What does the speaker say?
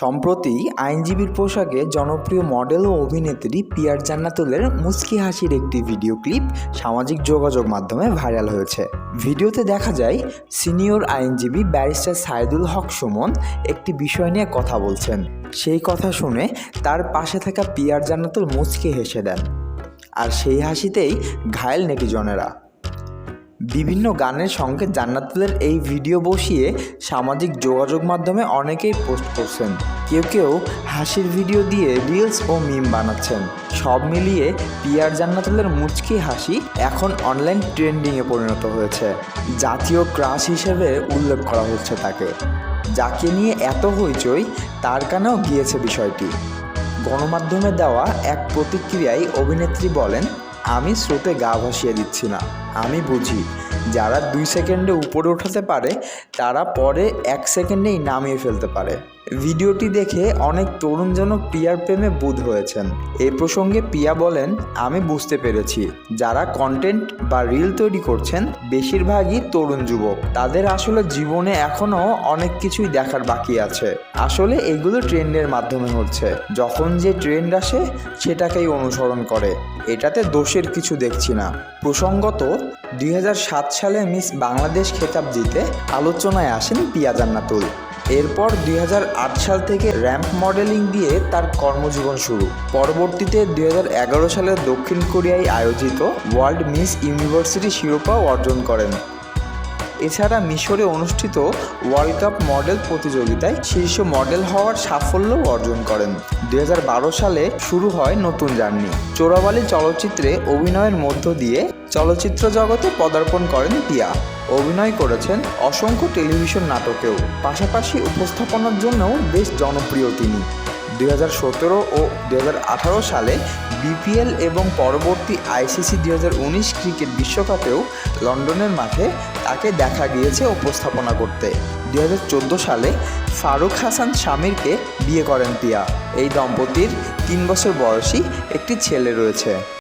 সম্প্রতি আইনজীবীর পোশাকে জনপ্রিয় মডেল ও অভিনেত্রী পিয়ার জান্নাতুলের মুচকি হাসির একটি ভিডিও ক্লিপ সামাজিক যোগাযোগ মাধ্যমে ভাইরাল হয়েছে। ভিডিওতে দেখা যায়, সিনিয়র আইনজীবী ব্যারিস্টার সাইদুল হক সুমন একটি বিষয় নিয়ে কথা বলছেন। সেই কথা শুনে তার পাশে থাকা পিয়ার জান্নাতুল মুচকি হেসে দেন। আর সেই হাসিতেই ঘায়েল নেটিজনেরা। বিভিন্ন গানের সঙ্গে জান্নাতুলের এই ভিডিও বসিয়ে সামাজিক যোগাযোগ মাধ্যমে অনেকেই পোস্ট করছেন। কেউ কেউ হাসির ভিডিও দিয়ে রিলস ও মিম বানাচ্ছেন। সব মিলিয়ে পিয়ার জান্নাতুলের মুচকি হাসি এখন অনলাইন ট্রেন্ডিংয়ে পরিণত হয়েছে। জাতীয় ক্রাশ হিসেবে উল্লেখ করা হচ্ছে তাকে। যাকে নিয়ে এত হইচই, তার কানেও গিয়েছে বিষয়টি। গণমাধ্যমে দেওয়া এক প্রতিক্রিয়ায় অভিনেত্রী বলেন আমি স্রোতে গা ভাসিয়ে দিচ্ছি না আমি বুঝি। যারা দুই সেকেন্ডে উপরে উঠাতে পারে, তারা পরে এক সেকেন্ডেই নামিয়ে ফেলতে পারে। ভিডিওটি দেখে অনেক তরুণ যেন পিয়ার প্রেমে বুধ হয়েছেন। এ প্রসঙ্গে পিয়া বলেন, আমি বুঝতে পেরেছি। যারা কন্টেন্ট বা রিল তৈরি করছেন, বেশিরভাগই তরুণ যুবক। তাদের আসলে জীবনে এখনও অনেক কিছুই দেখার বাকি আছে। আসলে এগুলো ট্রেন্ডের মাধ্যমে হচ্ছে। যখন যে ট্রেন্ড আসে, সেটাকেই অনুসরণ করে। এটাতে দোষের কিছু দেখছি না। প্রসঙ্গত দুই হাজার সাত সালে মিস বাংলাদেশ খেতাব জিতে আলোচনায় আসেন পিয়া জান্নাতুল। এরপর দুই হাজার আট সাল থেকে র্যাম্প মডেলিং দিয়ে তার কর্মজীবন শুরু। পরবর্তীতে দুই হাজার এগারো সালে দক্ষিণ কোরিয়ায় আয়োজিত ওয়ার্ল্ড মিস ইউনিভার্সিটি শিরোপাও অর্জন করেন। এছাড়া মিশরে অনুষ্ঠিত ওয়ার্ল্ড কাপ মডেল প্রতিযোগিতায় শীর্ষ মডেল হওয়ার সাফল্য অর্জন করেন। দু হাজার বারো সালে শুরু হয় নতুন জার্নি। চোরাবালি চলচ্চিত্রে অভিনয়ের মধ্য দিয়ে চলচ্চিত্র জগতে পদার্পণ করেন পিয়া অভিনয় করেছেন অসংখ্য টেলিভিশন নাটকেও। পাশাপাশি উপস্থাপনার জন্যও বেশ জনপ্রিয় তিনি। দু হাজার সতেরো ও দু হাজার আঠারো সালে বিপিএল এবং পরবর্তী আইসিসি দু হাজার উনিশ ক্রিকেট বিশ্বকাপেও লন্ডনের মাঠে তাকে দেখা গিয়েছে উপস্থাপনা করতে। দুই হাজার চোদ্দ সালে ফারুক হাসান স্বামীরকে বিয়ে করেন পিয়া এই দম্পতির তিন বছর বয়সী একটি ছেলে রয়েছে।